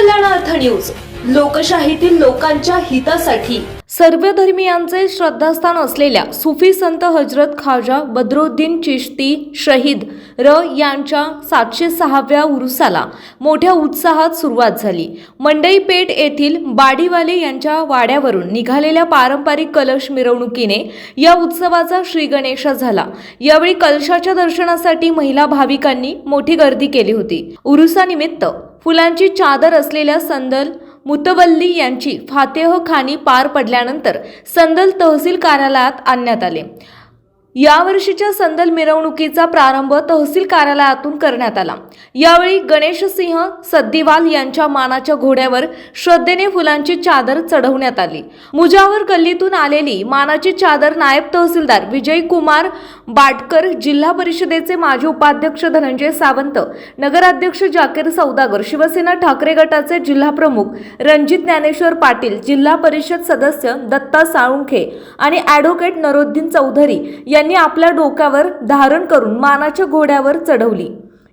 News. लोकशाहीतील लोकांच्या हितासाठी. सर्व धर्मियांचे श्रद्धास्थान असलेल्या सुफी संत हजरत खाजा बद्रुद्दीन चिश्ती शहीद र यांच्या सातशे सहाव्या उरुसाला मोठ्या उत्साहात सुरुवात झाली. मंडई पेठ येथील बाडीवाले यांच्या वाड्यावरून निघालेल्या पारंपरिक कलश मिरवणुकीने या उत्सवाचा श्रीगणेशा झाला. यावेळी कलशाच्या दर्शनासाठी महिला भाविकांनी मोठी गर्दी केली होती. उरुसानिमित्त फुलांची चादर असलेल्या संदल मुतवल्ली यांची फातेह खानी पार पडल्यानंतर संदल तहसील कार्यालयात आणण्यात आले. यावर्षीच्या संदल मिरवणुकीचा प्रारंभ तहसील कार्यालयातून करण्यात आला. यावेळी गणेशसिंह सद्दीवाल यांच्या मानाच्या घोड्यावर श्रद्धेने फुलांची चादर चढवण्यात आली. मुजावर गल्लीतून आलेली मानाची चादर नायब तहसीलदार विजय कुमार बाटकर जिल्हा परिषदेचे माजी उपाध्यक्ष धनंजय सावंत नगराध्यक्ष जाकीर सौदागर शिवसेना ठाकरे गटाचे जिल्हा प्रमुख रणजित ज्ञानेश्वर पाटील जिल्हा परिषद सदस्य दत्ता साळुंखे आणि ॲडव्होकेट नरोद्दीन चौधरी यांनी त्यांनी आपल्या डोक्यावर धारण करून मानाच्या घोड्यावर चढवली.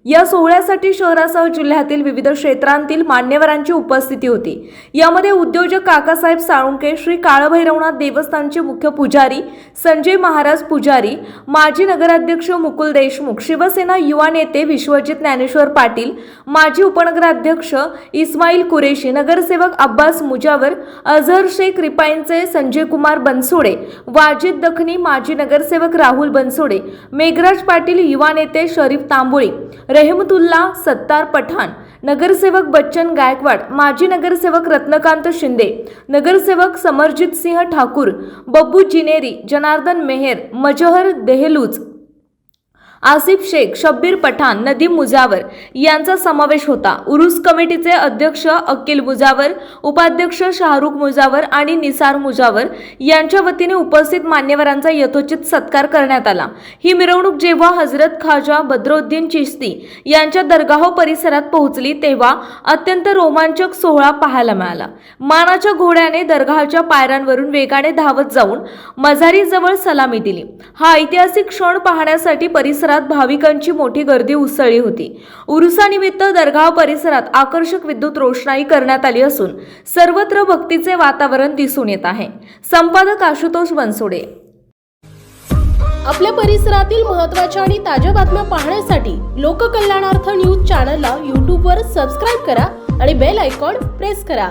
या सोहळ्यासाठी शहरासह जिल्ह्यातील विविध क्षेत्रांतील मान्यवरांची उपस्थिती होती. यामध्ये उद्योजक काकासाहेब साळुंके श्री काळभैरवनाथ देवस्थानचे मुख्य पुजारी संजय महाराज पुजारी माजी नगराध्यक्ष मुकुल देशमुख शिवसेना युवा नेते विश्वजित ज्ञानेश्वर पाटील माजी उपनगराध्यक्ष इस्माईल कुरेशी नगरसेवक अब्बास मुजावर अझहर शेख रिपाईंचे संजय कुमार बनसोडे वाजिद दखनी माजी नगरसेवक राहुल बनसोडे मेघराज पाटील युवा नेते शरीफ तांबोळी रेहमतुल्ला सत्तार पठाण नगरसेवक बच्चन गायकवाड माजी नगरसेवक रत्नकांत शिंदे नगरसेवक समरजित सिंह ठाकूर बब्बू जिनेरी जनार्दन मेहेर मजहर देहलूज आसिफ शेख शब्बीर पठाण नदीम मुजावर यांचा समावेश होता. उरुस कमिटीचे अध्यक्ष अकिल मुजावर उपाध्यक्ष शाहरुख मुजावर आणि निसार मुजावर यांच्या वतीने उपस्थित मान्यवरांचा यथोचित सत्कार करण्यात आला. ही मिरवणूक जेव्हा हजरत खाजा बद्रुद्दीन चिश्ती यांच्या दरगाह परिसरात पोहोचली तेव्हा अत्यंत रोमांचक सोहळा पाहायला मिळाला. मानाच्या घोड्याने दर्गाच्या पायऱ्यांवरून वेगाने धावत जाऊन मझारीजवळ सलामी दिली. हा ऐतिहासिक क्षण पाहण्यासाठी परिसरात परिसरात भाविकांची मोठी गर्दी उसळली होती. उरुसानिमित्त दरगाह परिसरात आकर्षक विद्युत रोषणाई करण्यात आली असून सर्वत्र भक्तीचे वातावरण दिसून येत आहे. संपादक आशुतोष बनसोडे. आपल्या परिसरातील महत्त्वाच्या आणि ताज्या बातम्या पाहण्यासाठी लोककल्याणार्थ न्यूज चॅनलला यूट्यूबवर सबस्क्राईब करा आणि बेल आयकॉन प्रेस करा.